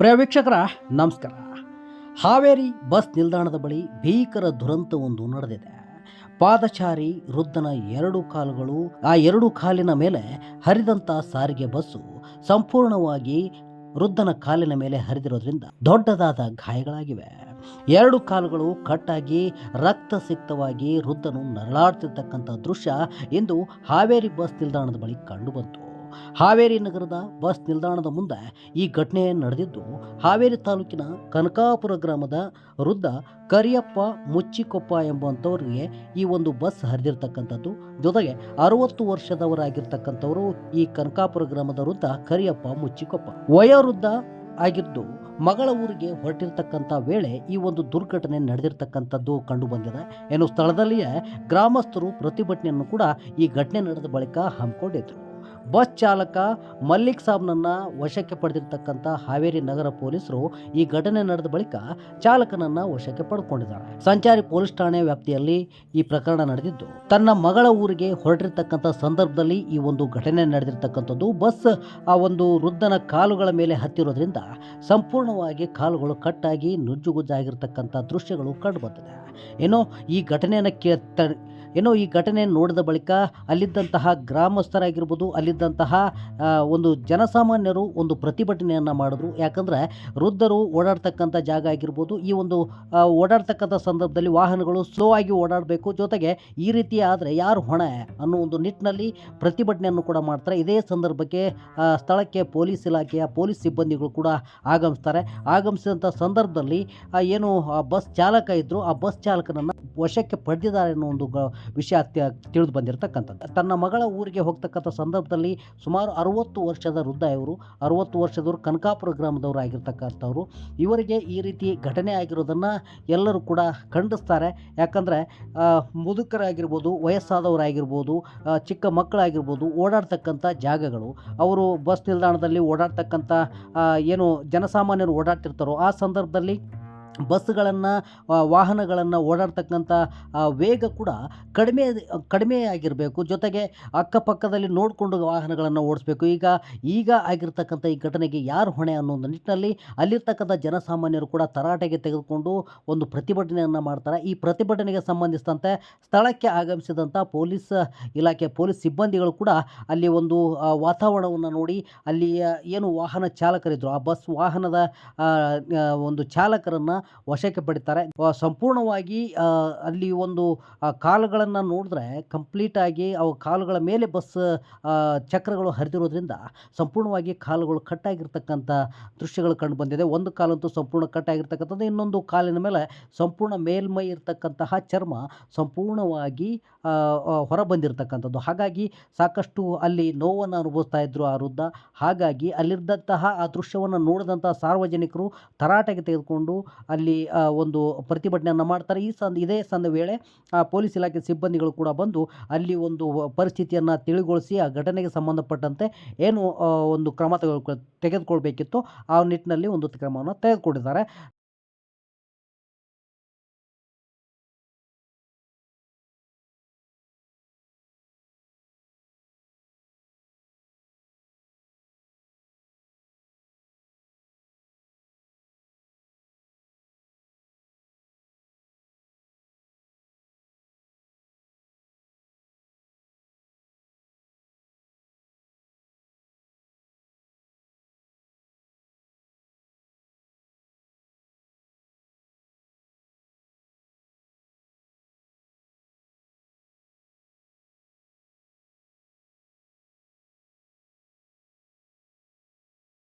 ಪ್ರಿಯ ವೀಕ್ಷಕರ, ನಮಸ್ಕಾರ. ಹಾವೇರಿ ಬಸ್ ನಿಲ್ದಾಣದ ಬಳಿ ಭೀಕರ ದುರಂತವೊಂದು ನಡೆದಿದೆ. ಪಾದಚಾರಿ, ವೃದ್ಧನ ಎರಡು ಕಾಲುಗಳು, ಆ ಎರಡು ಕಾಲಿನ ಮೇಲೆ ಹರಿದಂಥ ಸಾರಿಗೆ ಬಸ್ಸು ಸಂಪೂರ್ಣವಾಗಿ ವೃದ್ಧನ ಕಾಲಿನ ಮೇಲೆ ಹರಿದಿರೋದ್ರಿಂದ ದೊಡ್ಡದಾದ ಗಾಯಗಳಾಗಿವೆ. ಎರಡು ಕಾಲುಗಳು ಕಟ್ಟಾಗಿ ರಕ್ತಸಿಕ್ತವಾಗಿ ವೃದ್ಧನು ನರಳಾಡ್ತಿರ್ತಕ್ಕಂಥ ದೃಶ್ಯ ಇಂದು ಹಾವೇರಿ ಬಸ್ ನಿಲ್ದಾಣದ ಬಳಿ ಕಂಡುಬಂತು. ಹಾವೇರಿ ನಗರದ ಬಸ್ ನಿಲ್ದಾಣದ ಮುಂದೆ ಈ ಘಟನೆ ನಡೆದಿದ್ದು, ಹಾವೇರಿ ತಾಲೂಕಿನ ಕನಕಾಪುರ ಗ್ರಾಮದ ವೃದ್ಧ ಕರಿಯಪ್ಪ ಮುಚ್ಚಿಕೊಪ್ಪ ಎಂಬುವಂಥವ್ರಿಗೆ ಈ ಒಂದು ಬಸ್ ಹರಿದಿರ್ತಕ್ಕಂಥದ್ದು. ಜೊತೆಗೆ ಅರವತ್ತು ವರ್ಷದವರಾಗಿರ್ತಕ್ಕಂಥವರು ಈ ಕನಕಾಪುರ ಗ್ರಾಮದ ವೃದ್ಧ ಕರಿಯಪ್ಪ ಮುಚ್ಚಿಕೊಪ್ಪ. ವಯೋವೃದ್ಧ ಆಗಿದ್ದು, ಮಗಳ ಊರಿಗೆ ಹೊರಟಿರ್ತಕ್ಕಂಥ ವೇಳೆ ಈ ಒಂದು ದುರ್ಘಟನೆ ನಡೆದಿರ್ತಕ್ಕಂಥದ್ದು ಕಂಡು ಬಂದಿದೆ ಏನು ಸ್ಥಳದಲ್ಲಿಯೇ ಗ್ರಾಮಸ್ಥರು ಪ್ರತಿಭಟನೆಯನ್ನು ಕೂಡ ಈ ಘಟನೆ ನಡೆದ ಬಳಿಕ ಹಮ್ಮಿಕೊಂಡಿದ್ರು. ಬಸ್ ಚಾಲಕ ಮಲ್ಲಿಕ್ ಸಾಬ್ನನ್ನ ವಶಕ್ಕೆ ಪಡೆದಿರ್ತಕ್ಕಂಥ ಹಾವೇರಿ ನಗರ ಪೊಲೀಸರು ಈ ಘಟನೆ ನಡೆದ ಬಳಿಕ ಚಾಲಕನನ್ನ ವಶಕ್ಕೆ ಪಡೆದುಕೊಂಡಿದ್ದಾರೆ ಸಂಚಾರಿ ಪೊಲೀಸ್ ಠಾಣೆ ವ್ಯಾಪ್ತಿಯಲ್ಲಿ ಈ ಪ್ರಕರಣ ನಡೆದಿದ್ದು, ತನ್ನ ಮಗಳ ಊರಿಗೆ ಹೊರಟಿರ್ತಕ್ಕಂಥ ಸಂದರ್ಭದಲ್ಲಿ ಈ ಒಂದು ಘಟನೆ ನಡೆದಿರ್ತಕ್ಕಂಥದ್ದು. ಬಸ್ ಆ ಒಂದು ವೃದ್ಧನ ಕಾಲುಗಳ ಮೇಲೆ ಹತ್ತಿರೋದ್ರಿಂದ ಸಂಪೂರ್ಣವಾಗಿ ಕಾಲುಗಳು ಕಟ್ಟಾಗಿ ನುಜ್ಜುಗುಜ್ಜಾಗಿರ್ತಕ್ಕಂಥ ದೃಶ್ಯಗಳು ಕಂಡುಬಂದಿದೆ ಏನೋ ಈ ಘಟನೆಯನ್ನು ಕೇ ತ ಏನೋ ಈ ಘಟನೆ ನೋಡಿದ ಬಳಿಕ ಅಲ್ಲಿದ್ದಂತಹ ಗ್ರಾಮಸ್ಥರಾಗಿರ್ಬೋದು, ಅಲ್ಲಿದ್ದಂತಹ ಒಂದು ಜನಸಾಮಾನ್ಯರು ಒಂದು ಪ್ರತಿಭಟನೆಯನ್ನು ಮಾಡಿದ್ರು. ಯಾಕಂದರೆ ವೃದ್ಧರು ಓಡಾಡ್ತಕ್ಕಂಥ ಜಾಗ ಆಗಿರ್ಬೋದು, ಈ ಒಂದು ಓಡಾಡ್ತಕ್ಕಂಥ ಸಂದರ್ಭದಲ್ಲಿ ವಾಹನಗಳು ಸ್ಲೋ ಆಗಿ ಓಡಾಡಬೇಕು. ಜೊತೆಗೆ ಈ ರೀತಿ ಆದರೆ ಯಾರು ಹೊಣೆ ಅನ್ನೋ ಒಂದು ನಿಟ್ಟಿನಲ್ಲಿ ಪ್ರತಿಭಟನೆಯನ್ನು ಕೂಡ ಮಾಡ್ತಾರೆ. ಇದೇ ಸಂದರ್ಭಕ್ಕೆ ಸ್ಥಳಕ್ಕೆ ಪೊಲೀಸ್ ಇಲಾಖೆಯ ಪೊಲೀಸ್ ಸಿಬ್ಬಂದಿಗಳು ಕೂಡ ಆಗಮಿಸ್ತಾರೆ. ಆಗಮಿಸಿದಂಥ ಸಂದರ್ಭದಲ್ಲಿ ಏನು, ಆ, ಬಸ್ ಚಾಲಕ ಇದ್ದರು ಆ ಬಸ್ ಚಾಲಕನನ್ನು ವಶಕ್ಕೆ ಪಡೆದಿದ್ದಾರೆ ಅನ್ನೋ ಒಂದು ವಿಷಯ ತಿಳಿದು ಬಂದಿರತಕ್ಕಂಥದ್ದು. ತನ್ನ ಮಗಳ ಊರಿಗೆ ಹೋಗ್ತಕ್ಕಂಥ ಸಂದರ್ಭದಲ್ಲಿ ಸುಮಾರು ಅರುವತ್ತು ವರ್ಷದ ವೃದ್ಧ ಇವರು ಅರುವತ್ತು ವರ್ಷದವರು ಕನಕಾಪುರ ಗ್ರಾಮದವರು ಆಗಿರ್ತಕ್ಕಂಥವ್ರು. ಇವರಿಗೆ ಈ ರೀತಿ ಘಟನೆ ಆಗಿರೋದನ್ನು ಎಲ್ಲರೂ ಕೂಡ ಖಂಡಿಸ್ತಾರೆ. ಯಾಕಂದರೆ ಮುದುಕರಾಗಿರ್ಬೋದು, ವಯಸ್ಸಾದವರಾಗಿರ್ಬೋದು ಚಿಕ್ಕ ಮಕ್ಕಳಾಗಿರ್ಬೋದು ಓಡಾಡ್ತಕ್ಕಂಥ ಜಾಗಗಳು. ಅವರು ಬಸ್ ನಿಲ್ದಾಣದಲ್ಲಿ ಓಡಾಡ್ತಕ್ಕಂಥ ಏನು ಜನಸಾಮಾನ್ಯರು ಓಡಾಡ್ತಿರ್ತಾರೋ ಆ ಸಂದರ್ಭದಲ್ಲಿ ಬಸ್ಗಳನ್ನು ವಾಹನಗಳನ್ನು ಓಡಾಡ್ತಕ್ಕಂಥ ವೇಗ ಕೂಡ ಕಡಿಮೆ ಕಡಿಮೆ ಆಗಿರಬೇಕು. ಜೊತೆಗೆ ಅಕ್ಕಪಕ್ಕದಲ್ಲಿ ನೋಡಿಕೊಂಡು ವಾಹನಗಳನ್ನು ಓಡಿಸ್ಬೇಕು. ಈಗ ಈಗ ಆಗಿರ್ತಕ್ಕಂಥ ಈ ಘಟನೆಗೆ ಯಾರು ಹೊಣೆ ಅನ್ನೋ ಒಂದು ನಿಟ್ಟಿನಲ್ಲಿ ಅಲ್ಲಿರ್ತಕ್ಕಂಥ ಜನಸಾಮಾನ್ಯರು ಕೂಡ ತರಾಟೆಗೆ ತೆಗೆದುಕೊಂಡು ಒಂದು ಪ್ರತಿಭಟನೆಯನ್ನು ಮಾಡ್ತಾರೆ. ಈ ಪ್ರತಿಭಟನೆಗೆ ಸಂಬಂಧಿಸಿದಂತೆ ಸ್ಥಳಕ್ಕೆ ಆಗಮಿಸಿದಂಥ ಪೊಲೀಸ್ ಇಲಾಖೆ, ಪೊಲೀಸ್ ಸಿಬ್ಬಂದಿಗಳು ಕೂಡ ಅಲ್ಲಿ ಒಂದು ವಾತಾವರಣವನ್ನು ನೋಡಿ ಅಲ್ಲಿ ಏನು ವಾಹನ ಚಾಲಕರಿದ್ದರು ಆ ಬಸ್ ವಾಹನದ ಒಂದು ಚಾಲಕರನ್ನು ವಶಕ್ಕೆ ಪಡಿತಾರೆ. ಸಂಪೂರ್ಣವಾಗಿ ಅಲ್ಲಿ ಒಂದು ಕಾಲುಗಳನ್ನು ನೋಡಿದ್ರೆ ಕಂಪ್ಲೀಟಾಗಿ ಅವು ಕಾಲುಗಳ ಮೇಲೆ ಬಸ್ ಚಕ್ರಗಳು ಹರಿದಿರೋದ್ರಿಂದ ಸಂಪೂರ್ಣವಾಗಿ ಕಾಲುಗಳು ಕಟ್ಟಾಗಿರ್ತಕ್ಕಂಥ ದೃಶ್ಯಗಳು ಕಂಡು ಬಂದಿದೆ. ಒಂದು ಕಾಲಂತೂ ಸಂಪೂರ್ಣ ಕಟ್ಟಾಗಿರ್ತಕ್ಕಂಥದ್ದು ಇನ್ನೊಂದು ಕಾಲಿನ ಮೇಲೆ ಸಂಪೂರ್ಣ ಮೇಲ್ಮೈ ಇರತಕ್ಕಂತಹ ಚರ್ಮ ಸಂಪೂರ್ಣವಾಗಿ ಹೊರ ಬಂದಿರತಕ್ಕಂಥದ್ದು ಹಾಗಾಗಿ ಸಾಕಷ್ಟು ಅಲ್ಲಿ ನೋವನ್ನು ಅನುಭವಿಸ್ತಾ ಇದ್ದರು ಆ ವೃದ್ಧ. ಹಾಗಾಗಿ ಅಲ್ಲಿದ್ದಂತಹ ಆ ದೃಶ್ಯವನ್ನು ನೋಡಿದಂಥ ಸಾರ್ವಜನಿಕರು ತರಾಟೆಗೆ ತೆಗೆದುಕೊಂಡು ಅಲ್ಲಿ ಒಂದು ಪ್ರತಿಭಟನೆಯನ್ನು ಮಾಡ್ತಾರೆ. ಈ ಸಂದ, ಇದೇ ಸಂದ ವೇಳೆ, ಆ, ಪೊಲೀಸ್ ಇಲಾಖೆ ಸಿಬ್ಬಂದಿಗಳು ಕೂಡ ಬಂದು ಅಲ್ಲಿ ಒಂದು ಪರಿಸ್ಥಿತಿಯನ್ನು ತಿಳಿಗೊಳಿಸಿ, ಆ ಘಟನೆಗೆ ಸಂಬಂಧಪಟ್ಟಂತೆ ಏನು ಒಂದು ಕ್ರಮ ತೆಗೆದುಕೊ, ತೆಗೆದುಕೊಳ್ಬೇಕಿತ್ತು. ಆ ನಿಟ್ಟಿನಲ್ಲಿ ಒಂದು ಕ್ರಮವನ್ನು ತೆಗೆದುಕೊಂಡಿದ್ದಾರೆ.